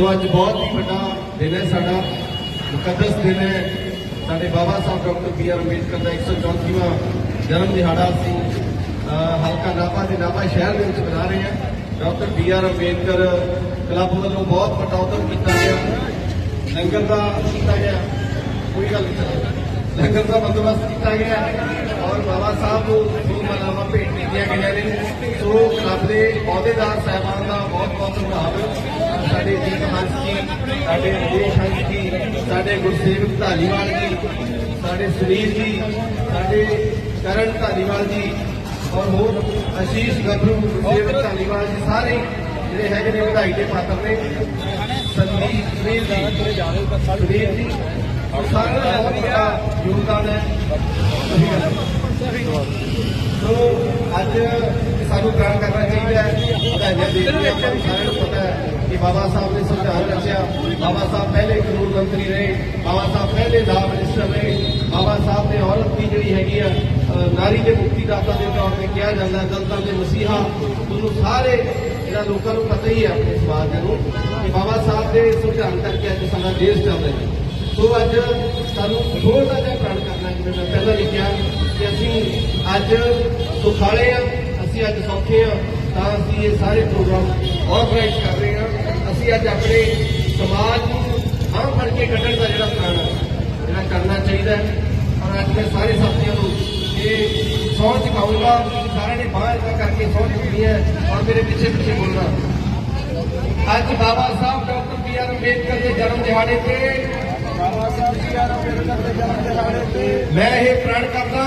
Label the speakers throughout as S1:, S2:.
S1: ਸੋ ਅੱਜ ਬਹੁਤ ਹੀ ਵੱਡਾ ਦਿਨ ਹੈ ਸਾਡਾ, ਮੁਕੱਦਸ ਦਿਨ ਹੈ। ਸਾਡੇ Baba Sahib doctor B R Ambedkar ਦਾ 134ਵਾਂ ਜਨਮ ਦਿਹਾੜਾ ਅਸੀਂ ਹਲਕਾ ਨਾਭਾ ਦੇ ਨਾਭਾ ਸ਼ਹਿਰ ਦੇ ਵਿੱਚ ਮਨਾ ਰਹੇ ਹਾਂ। Doctor B R Ambedkar club ਵੱਲੋਂ ਬਹੁਤ ਵੱਡਾ ਉਦਮ ਕੀਤਾ ਗਿਆ। ਲੰਗਰ ਦਾ ਕੀਤਾ ਗਿਆ। ਕੋਈ ਗੱਲ ਨਹੀਂ ਲੰਗਰ ਦਾ ਬੰਦੋਬਸਤ ਕੀਤਾ ਗਿਆ ਔਰ ਬਾਬਾ ਸਾਹਿਬ ਨੂੰ ਦੋ ਮਲਾਵਾ ਭੇਟ ਕੀਤੀਆਂ ਗਈਆਂ ਨੇ। ਸੋ ਕਲੱਬ ਦੇ ਅਹੁਦੇਦਾਰ ਸਾਹਿਬਾਨ ਦਾ ਬਹੁਤ ਬਹੁਤ ਧੰਨਵਾਦ। ਸਾਡੇ ਜੀ ਹੰਸ ਜੀ, ਸਾਡੇ ਰਜੇਸ਼ ਹੰਸ ਜੀ, ਸਾਡੇ ਗੁਰਸੇਵਕ ਧਾਲੀਵਾਲ ਜੀ, ਸਾਡੇ ਸੁਨੀਲ ਜੀ, ਸਾਡੇ ਕਰਨ ਧਾਲੀਵਾਲ ਜੀ ਔਰ ਹੋਰ ਅਸ਼ੀਸ਼ ਗੱਭਰੂ, ਗੁਰਸੇਵਕ ਧਾਲੀਵਾਲ ਜੀ, ਸਾਰੇ ਜਿਹੜੇ ਹੈਗੇ ਨੇ ਵਧਾਈ ਦੇ ਪਾਤਰ ਨੇ। ਸੰਦੀਪ, ਸੁਨੀਲ ਜੀ ਸੁਨੀਲ ਜੀ ਔਰ ਸਾਰਿਆਂ ਦਾ ਬਹੁਤ ਵੱਡਾ ਯੋਗਦਾਨ ਹੈ। ਸੋ ਅੱਜ ਸਾਨੂੰ ਪ੍ਰਣ ਕਰਨਾ ਚਾਹੀਦਾ ਹੈ। ਵਧਾਈਆਂ ਦੇ ਕੇ ਆਪਾਂ ਸਾਰਿਆਂ ਨੂੰ ਕਿ ਬਾਬਾ ਸਾਹਿਬ ਨੇ ਸੰਵਿਧਾਨ ਰਚਿਆ ਬਾਬਾ ਸਾਹਿਬ ਪਹਿਲੇ ਕਾਨੂੰਨ ਮੰਤਰੀ ਰਹੇ, ਬਾਬਾ ਸਾਹਿਬ ਪਹਿਲੇ ਲਾ ਮਿਨਿਸਟਰ ਰਹੇ, ਬਾਬਾ ਸਾਹਿਬ ਨੇ ਔਰਤ ਦੀ ਜਿਹੜੀ ਹੈਗੀ ਆ ਨਾਰੀ ਦੇ ਮੁਕਤੀ ਦਾਤਾ ਦੇ ਤੌਰ ਤੇ ਕਿਹਾ ਜਾਂਦਾ ਦਲਤਾਂ ਦੇ ਮਸੀਹਾ। ਤੁਹਾਨੂੰ ਸਾਰੇ ਇਹਨਾਂ ਲੋਕਾਂ ਨੂੰ ਪਤਾ ਹੀ ਹੈ ਆਪਣੇ ਸਮਾਜ ਦੇ ਨੂੰ ਕਿ ਬਾਬਾ ਸਾਹਿਬ ਦੇ ਸੰਵਿਧਾਨ ਕਰਕੇ ਅੱਜ ਸਾਡਾ ਦੇਸ਼ ਚੱਲ ਰਿਹਾ ਹੈ। ਸੋ ਅੱਜ ਸਾਨੂੰ ਥੋੜਾ ਜਿਹਾ ਪ੍ਰਣ ਕਰਨਾ ਜਿਵੇਂ ਮੈਂ ਪਹਿਲਾਂ ਵੀ ਕਿਹਾ ਕਿ ਅਸੀਂ ਅੱਜ ਸੁਖਾਲੇ ਆ ਅਸੀਂ ਅੱਜ ਸੌਖੇ ਆ ਤਾਂ ਅਸੀਂ ਇਹ ਸਾਰੇ ਪ੍ਰੋਗਰਾਮ ਆਰਗੇਨਾਈਜ਼ ਕਰ ਰਹੇ ਹਾਂ। ਅਸੀਂ ਅੱਜ ਆਪਣੇ ਸਮਾਜ ਨੂੰ ਆਮ ਫੜ ਕੇ ਕੱਢਣ ਦਾ ਜਿਹੜਾ ਪ੍ਰਣ ਹੈ, ਜਿਹੜਾ ਕਰਨਾ ਚਾਹੀਦਾ ਹੈ। ਔਰ ਅੱਜ ਮੈਂ ਸਾਰੇ ਸਾਥੀਆਂ ਨੂੰ ਇਹ ਸਹੁੰ ਚੁਕਾਊਂਗਾ ਸਾਰਿਆਂ ਨੇ ਬਾਹਰ ਦਾ ਕਰਕੇ ਸਹੁੰ ਚੁੱਕਣੀ ਹੈ ਔਰ ਮੇਰੇ ਪਿੱਛੇ ਪਿੱਛੇ ਬੋਲਣਾ। ਅੱਜ Baba Sahib doctor B R Ambedkar ਦੇ ਜਨਮ ਦਿਹਾੜੇ ਤੇ
S2: ਬਾਬਾ ਸਾਹਿਬ ਜੀ ਆਰ ਅੰਬੇਡਕਰ ਦੇ ਜਨਮ ਦਿਹਾੜੇ ਤੇ
S1: ਮੈਂ ਇਹ ਪ੍ਰਣ ਕਰਦਾ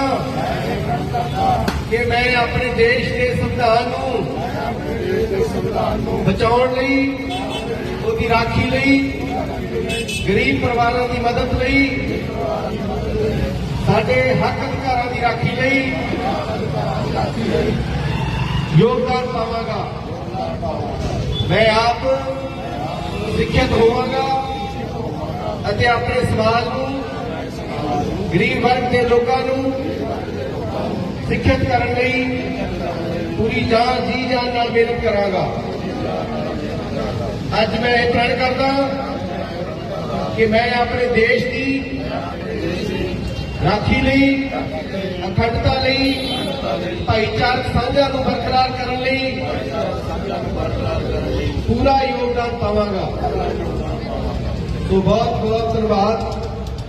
S1: ਕਿ ਮੈਂ ਆਪਣੇ
S2: ਦੇਸ਼ ਦੇ ਸੰਵਿਧਾਨ ਨੂੰ
S1: ਬਚਾਉਣ ਲਈ ਉਹਦੀ ਰਾਖੀ ਲਈ ਗਰੀਬ ਪਰਿਵਾਰਾਂ ਦੀ ਮਦਦ ਲਈ ਸਾਡੇ ਹੱਕ ਅਧਿਕਾਰਾਂ ਦੀ ਰਾਖੀ ਲਈ ਯੋਗਦਾਨ ਪਾਵਾਂਗਾ ਮੈਂ ਆਪ ਸਿੱਖਿਅਤ ਹੋਵਾਂਗਾ ਅਤੇ ਆਪਣੇ ਸਮਾਜ ਨੂੰ ਗਰੀਬ ਵਰਗ ਦੇ ਲੋਕਾਂ ਨੂੰ ਸਿੱਖਿਅਤ ਕਰਨ ਲਈ ਪੂਰੀ ਜਾਨ ਜੀ ਜਾਨ ਨਾਲ ਮਿਹਨਤ ਕਰਾਂਗਾ ਅੱਜ ਮੈਂ ਇਹ ਪ੍ਰਣ ਕਰਦਾ ਕਿ ਮੈਂ ਆਪਣੇ ਦੇਸ਼ ਦੀ ਰਾਖੀ ਲਈ ਅਖੰਡਤਾ ਲਈ ਭਾਈਚਾਰਕ ਸਾਂਝਾ ਨੂੰ ਬਰਕਰਾਰ ਕਰਨ ਲਈ ਪੂਰਾ ਯੋਗਦਾਨ ਪਾਵਾਂਗਾ ਸੋ ਬਹੁਤ ਬਹੁਤ ਧੰਨਵਾਦ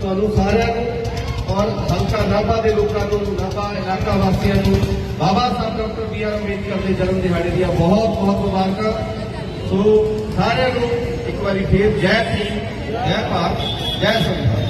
S1: ਤੁਹਾਨੂੰ ਸਾਰਿਆਂ ਨੂੰ ਔਰ ਹਲਕਾ ਨਾਭਾ ਦੇ ਲੋਕਾਂ ਨੂੰ ਨਾਭਾ ਇਲਾਕਾ ਵਾਸੀਆਂ ਨੂੰ Baba Sahib doctor B R Ambedkar ਦੇ ਜਨਮ ਦਿਹਾੜੇ ਦੀਆਂ ਬਹੁਤ ਬਹੁਤ ਮੁਬਾਰਕਾਂ ਸੋ ਸਾਰਿਆਂ ਨੂੰ ਇੱਕ ਵਾਰੀ ਫੇਰ ਜੈ ਭੀਮ ਜੈ ਭਾਰਤ ਜੈ ਸੰਵਿਧਾਨ